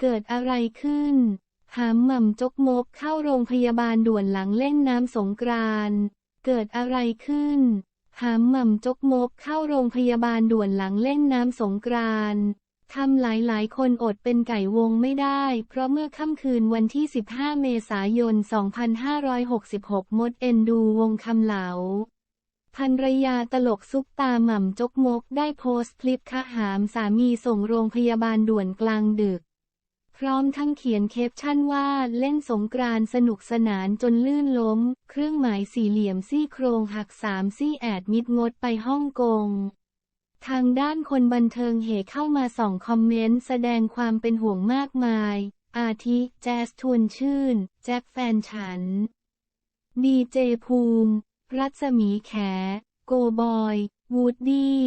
เกิดอะไรขึ้น หามหม่ำจกมกเข้าโรงพยาบาลด่วนหลังเล่นน้ำสงกรานต์เกิดอะไรขึ้น หามหม่ำจกมกเข้าโรงพยาบาลด่วนหลังเล่นน้ำสงกรานต์ทำหลายๆ คนอดเป็นไก่วงไม่ได้ เพราะเมื่อค่ำคืนวันที่ 15 เมษายน 2566 มดเอ็นดูวงคำเหลาภรรยาตลกซุปตาหม่ำจกมกได้โพสต์คลิปขหามสามีส่งโรงพยาบาลด่วนกลางดึก พร้อมทั้งเขียนแคปชั่นว่าเล่นสงกรานต์สนุกสนานจนลื่นล้ม เครื่องหมายสี่เหลี่ยมซี่โครงหักสามซี่แอดมิดงดไปฮ่องกงทางด้านคนบันเทิงเหเข้ามาส่องคอมเมนต์แสดงความเป็นห่วงมากมาย อาทิ แจสทวนชื่น แจ็คแฟนฉัน ดีเจภูมิ รัศมีแข โกบอย วูดดี้